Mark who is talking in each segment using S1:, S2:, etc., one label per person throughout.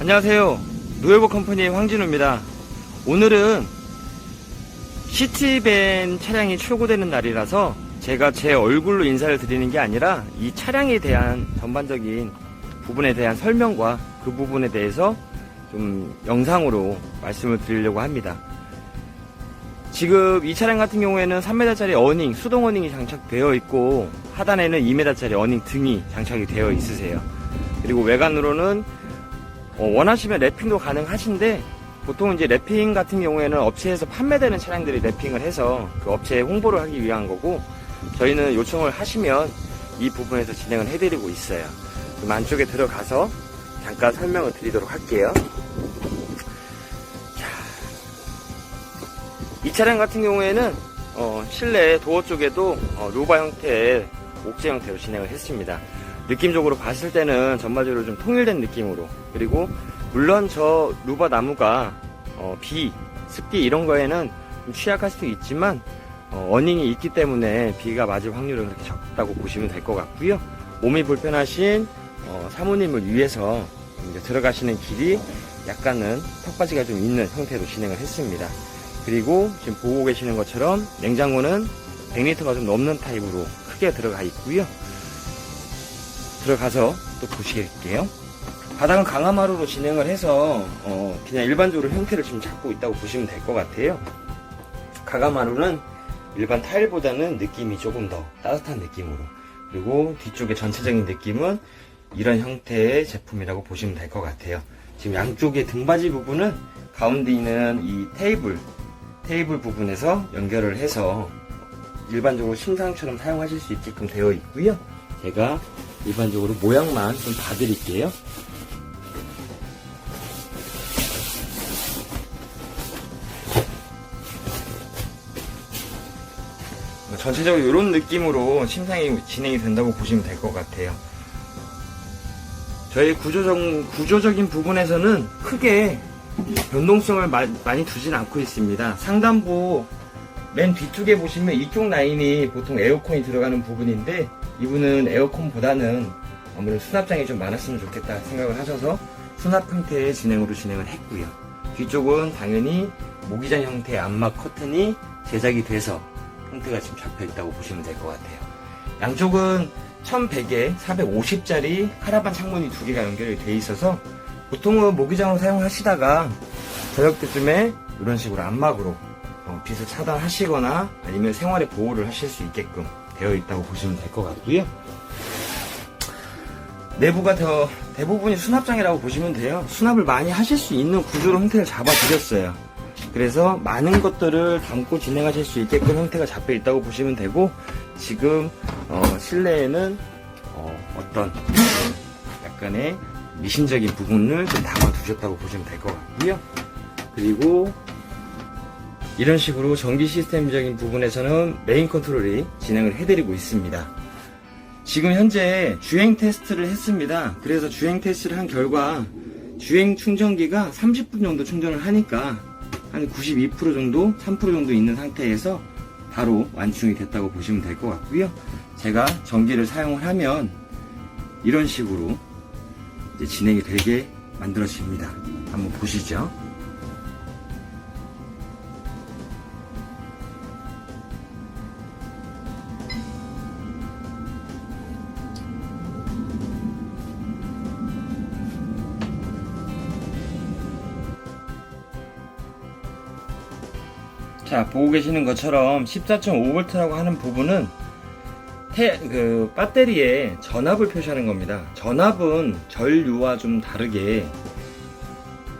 S1: 안녕하세요. 노예보 컴퍼니의 황진우입니다. 오늘은 시티밴 차량이 출고되는 날이라서 제가 제 얼굴로 인사를 드리는 게 아니라 이 차량에 대한 전반적인 부분에 대한 설명과 그 부분에 대해서 좀 영상으로 말씀을 드리려고 합니다. 지금 이 차량 같은 경우에는 3m짜리 어닝, 수동 어닝이 장착되어 있고 하단에는 2m짜리 어닝 등이 장착이 되어 있으세요. 그리고 외관으로는 어, 원하시면 랩핑도 가능하신데 보통 이제 랩핑 같은 경우에는 업체에서 판매되는 차량들이 랩핑을 해서 그 업체에 홍보를 하기 위한 거고 저희는 요청을 하시면 이 부분에서 진행을 해드리고 있어요. 그럼 안쪽에 들어가서 잠깐 설명을 드리도록 할게요. 자, 이 차량 같은 경우에는 어, 실내 도어 쪽에도 어, 루바 형태의 옥제 형태로 진행을 했습니다. 느낌적으로 봤을 때는 전반적으로 좀 통일된 느낌으로 그리고 물론 저 루바 나무가 어, 비, 습기 이런 거에는 좀 취약할 수도 있지만 어, 어닝이 있기 때문에 비가 맞을 확률은 그렇게 적다고 보시면 될 것 같고요. 몸이 불편하신 어, 사모님을 위해서 들어가시는 길이 약간은 턱받이가 좀 있는 형태로 진행을 했습니다. 그리고 지금 보고 계시는 것처럼 냉장고는 100리터가 좀 넘는 타입으로 크게 들어가 있고요. 들어가서 또 보시게요. 바닥은 강화마루로 진행을 해서 어, 그냥 일반적으로 형태를 지금 잡고 있다고 보시면 될 것 같아요. 강화마루는 일반 타일보다는 느낌이 조금 더 따뜻한 느낌으로 그리고 뒤쪽의 전체적인 느낌은 이런 형태의 제품이라고 보시면 될 것 같아요. 지금 양쪽의 등받이 부분은 가운데 있는 이 테이블 테이블 부분에서 연결을 해서 일반적으로 심상처럼 사용하실 수 있게끔 되어 있고요. 제가 일반적으로 모양만 좀 봐드릴게요. 전체적으로 이런 느낌으로 심상이 진행이 된다고 보시면 될 것 같아요. 저희 구조적, 구조적인 부분에서는 크게 변동성을 마- 많이 두진 않고 있습니다. 상단부 맨 뒤쪽에 보시면 이쪽 라인이 보통 에어컨이 들어가는 부분인데 이분은 에어컨보다는 아무래도 수납장이 좀 많았으면 좋겠다 생각을 하셔서 수납 형태의 진행으로 진행을 했고요. 뒤쪽은 당연히 모기장 형태의 암막 커튼이 제작이 돼서 형태가 지금 잡혀 있다고 보시면 될 것 같아요. 양쪽은 1100에 450짜리 카라반 창문이 두 개가 연결이 돼 있어서 보통은 모기장으로 사용하시다가 저녁 때쯤에 이런 식으로 암막으로 어, 빛을 차단하시거나 아니면 생활의 보호를 하실 수 있게끔 되어 있다고 보시면 될 것 같고요. 내부가 더 대부분이 수납장이라고 보시면 돼요. 수납을 많이 하실 수 있는 구조로 형태를 잡아드렸어요. 그래서 많은 것들을 담고 진행하실 수 있게끔 형태가 잡혀 있다고 보시면 되고 지금 어, 실내에는 어, 떤 약간의 미신적인 부분을 좀 담아두셨다고 보시면 될 것 같고요. 그리고 이런 식으로 전기 시스템적인 부분에서는 메인 컨트롤이 진행을 해드리고 있습니다. 지금 현재 주행 테스트를 했습니다. 그래서 주행 테스트를 한 결과 주행 충전기가 30분 정도 충전을 하니까 한 92% 정도, 3% 정도 있는 상태에서 바로 완충이 됐다고 보시면 될 것 같고요. 제가 전기를 사용을 하면 이런 식으로 진행이 되게 만들어집니다. 한번 보시죠. 자, 보고 계시는 것처럼 14.5V라고 하는 부분은 태, 그, 배터리에 전압을 표시하는 겁니다. 전압은 전류와 좀 다르게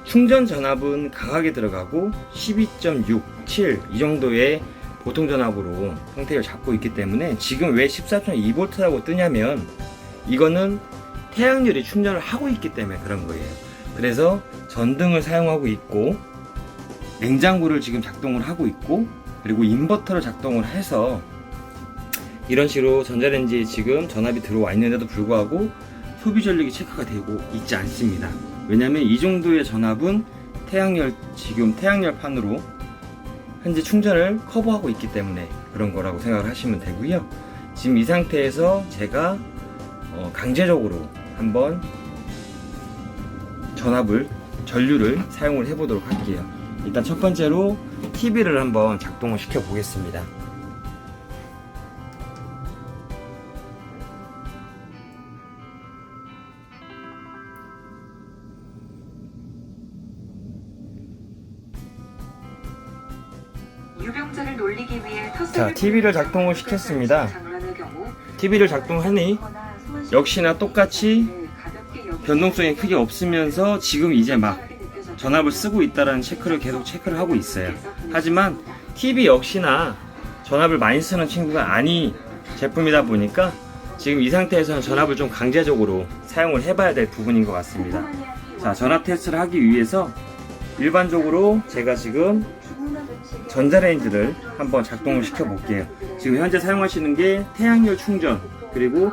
S1: 충전 전압은 강하게 들어가고 12.6, 7 이 정도의 보통 전압으로 형태를 잡고 있기 때문에 지금 왜 14.2V라고 뜨냐면 이거는 태양열이 충전을 하고 있기 때문에 그런 거예요. 그래서 전등을 사용하고 있고 냉장고를 지금 작동을 하고 있고 그리고 인버터를 작동을 해서 이런 식으로 전자레인지에 지금 전압이 들어와 있는데도 불구하고 소비 전력이 체크가 되고 있지 않습니다. 왜냐면 이 정도의 전압은 태양열 지금 태양열판으로 현재 충전을 커버하고 있기 때문에 그런 거라고 생각을 하시면 되고요. 지금 이 상태에서 제가 어, 강제적으로 한번 전압을 전류를 사용을 해보도록 할게요. 일단 첫 번째로 TV를 한번 작동을 시켜 보겠습니다. 자, TV를 작동을 시켰습니다. TV를 작동하니 역시나 똑같이 변동성이 크게 없으면서 지금 이제 막 전압을 쓰고 있다라는 체크를 계속 체크를 하고 있어요. 하지만 TV 역시나 전압을 많이 쓰는 친구가 아닌 제품이다 보니까 지금 이 상태에서는 전압을 좀 강제적으로 사용을 해봐야 될 부분인 것 같습니다. 자, 전압 테스트를 하기 위해서 일반적으로 제가 지금 전자레인지를 한번 작동을 시켜 볼게요. 지금 현재 사용하시는 게 태양열 충전 그리고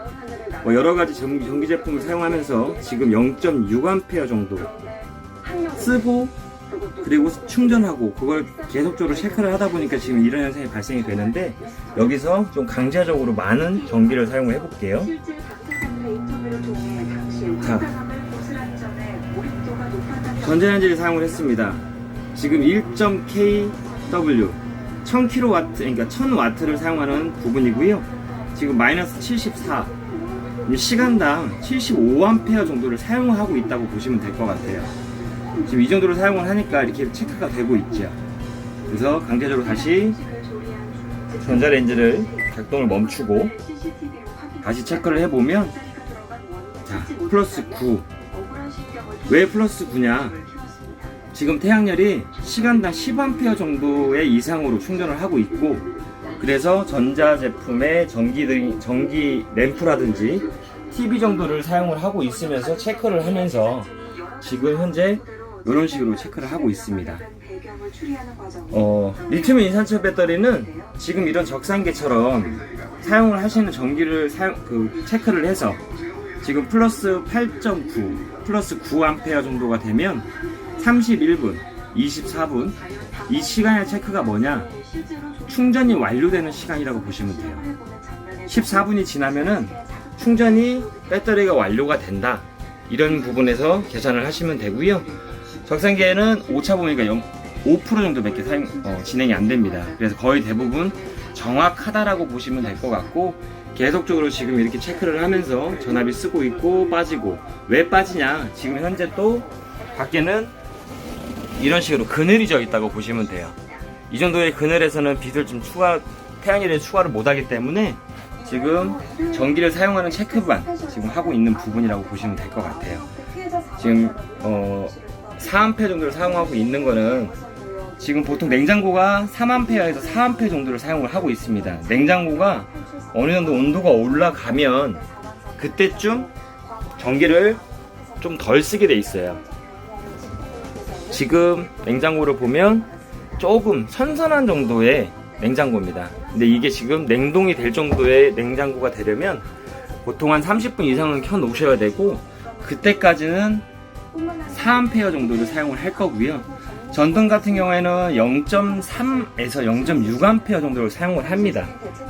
S1: 뭐 여러 가지 전- 전기 제품을 사용하면서 지금 0.6A 정도 쓰고 그리고 충전하고 그걸 계속적으로 체크를 하다 보니까 지금 이런 현상이 발생이 되는데 여기서 좀 강제적으로 많은 전기를 사용을 해볼게요. 자. 전자레인지를 사용을 했습니다. 지금 1.kW 1000kW 그러니까 1000W를 사용하는 부분이고요. 지금 마이너스 74 시간당 75A 정도를 사용하고 있다고 보시면 될 것 같아요. 지금 이 정도로 사용을 하니까 이렇게 체크가 되고 있죠. 그래서 강제적으로 다시 전자레인지를 작동을 멈추고 다시 체크를 해보면 자 플러스 9 왜 플러스 9냐 지금 태양열이 시간당 10A 정도의 이상으로 충전을 하고 있고 그래서 전자 제품의 전기 전기 램프라든지 TV 정도를 사용을 하고 있으면서 체크를 하면서 지금 현재 이런 식으로 체크를 하고 있습니다. 어, 리튬 인산철 배터리는 지금 이런 적상계처럼 사용을 하시는 전기를 사용, 그 체크를 해서 지금 플러스 8.9, 플러스 9A 정도가 되면 31분, 24분 이 시간의 체크가 뭐냐? 충전이 완료되는 시간이라고 보시면 돼요. 14분이 지나면은 충전이 배터리가 완료가 된다. 이런 부분에서 계산을 하시면 되고요. 적상기에는 오차 범위가 0, 5% 정도밖에 사용, 어, 진행이 안 됩니다. 그래서 거의 대부분 정확하다라고 보시면 될 것 같고 계속적으로 지금 이렇게 체크를 하면서 전압이 쓰고 있고 빠지고 왜 빠지냐? 지금 현재 또 밖에는 이런 식으로 그늘이 져 있다고 보시면 돼요. 이 정도의 그늘에서는 빛을 좀 추가 태양열에 추가를 못하기 때문에 지금 전기를 사용하는 체크만 지금 하고 있는 부분이라고 보시면 될 것 같아요. 지금 어 4A 정도를 사용하고 있는 거는 지금 보통 냉장고가 3A에서 4A 정도를 사용을 하고 있습니다. 냉장고가 어느 정도 온도가 올라가면 그때쯤 전기를 좀 덜 쓰게 돼 있어요. 지금 냉장고를 보면 조금 선선한 정도의 냉장고입니다. 근데 이게 지금 냉동이 될 정도의 냉장고가 되려면 보통 한 30분 이상은 켜 놓으셔야 되고 그때까지는 4A 정도를 사용을 할 거고요. 전등 같은 경우에는 0.3에서 0.6A 정도를 사용을 합니다.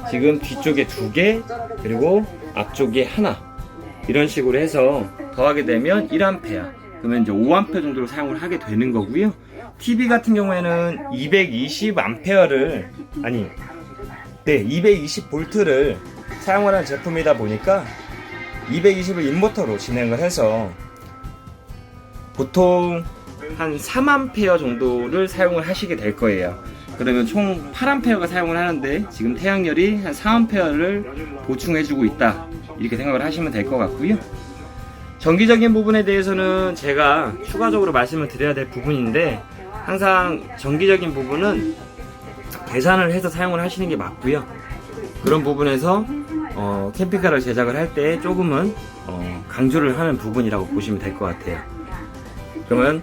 S1: 지금 뒤쪽에 두 개, 그리고 앞쪽에 하나. 이런 식으로 해서 더하게 되면 1A. 그러면 이제 5A 정도로 사용을 하게 되는 거고요. TV 같은 경우에는 220A를, 아니, 네, 220V를 사용을 하는 제품이다 보니까 220을 인버터로 진행을 해서 보통 한 3A 정도를 사용을 하시게 될 거예요. 그러면 총 8A가 사용을 하는데 지금 태양열이 한 4A를 보충해주고 있다. 이렇게 생각을 하시면 될 것 같고요. 전기적인 부분에 대해서는 제가 추가적으로 말씀을 드려야 될 부분인데 항상 전기적인 부분은 계산을 해서 사용을 하시는 게 맞고요. 그런 부분에서 어, 캠핑카를 제작을 할 때 조금은 어, 강조를 하는 부분이라고 보시면 될 것 같아요. 그러면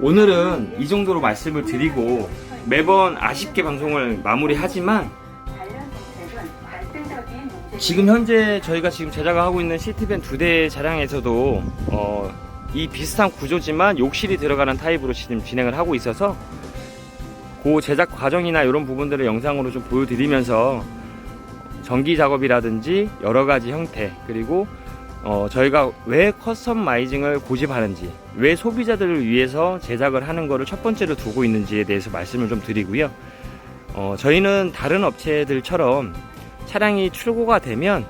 S1: 오늘은 이 정도로 말씀을 드리고 매번 아쉽게 방송을 마무리하지만 지금 현재 저희가 지금 제작을 하고 있는 시티밴 두 대 차량에서도 어, 이 비슷한 구조지만 욕실이 들어가는 타입으로 지금 진행을 하고 있어서 그 제작 과정이나 이런 부분들을 영상으로 좀 보여드리면서 전기 작업이라든지 여러 가지 형태 그리고 어, 저희가 왜 커스터마이징을 고집하는지, 왜 소비자들을 위해서 제작을 하는 거를 첫 번째로 두고 있는지에 대해서 말씀을 좀 드리고요. 어, 저희는 다른 업체들처럼 차량이 출고가 되면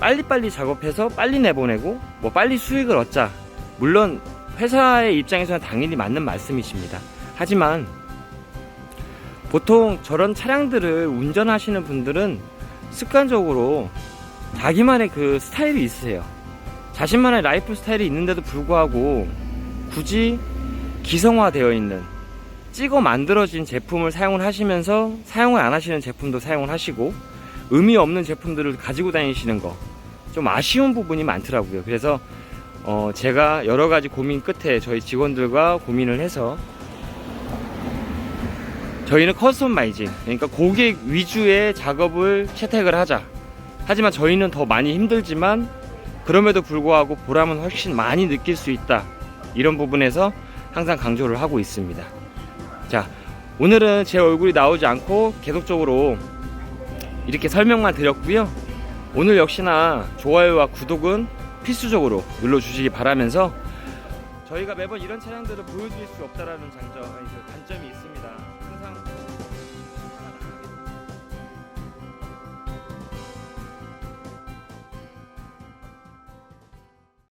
S1: 빨리빨리 작업해서 빨리 내보내고 뭐 빨리 수익을 얻자. 물론 회사의 입장에서는 당연히 맞는 말씀이십니다. 하지만 보통 저런 차량들을 운전하시는 분들은 습관적으로 자기만의 그 스타일이 있으세요. 자신만의 라이프 스타일이 있는데도 불구하고 굳이 기성화되어 있는 찍어 만들어진 제품을 사용을 하시면서 사용을 안 하시는 제품도 사용을 하시고 의미 없는 제품들을 가지고 다니시는 거 좀 아쉬운 부분이 많더라고요. 그래서 어 제가 여러 가지 고민 끝에 저희 직원들과 고민을 해서 저희는 커스터마이징 그러니까 고객 위주의 작업을 채택을 하자. 하지만 저희는 더 많이 힘들지만 그럼에도 불구하고 보람은 훨씬 많이 느낄 수 있다. 이런 부분에서 항상 강조를 하고 있습니다. 자, 오늘은 제 얼굴이 나오지 않고 계속적으로 이렇게 설명만 드렸고요. 오늘 역시나 좋아요와 구독은 필수적으로 눌러주시기 바라면서 저희가 매번 이런 차량들을 보여드릴 수 없다라는 장점, 그 단점이 있습니다.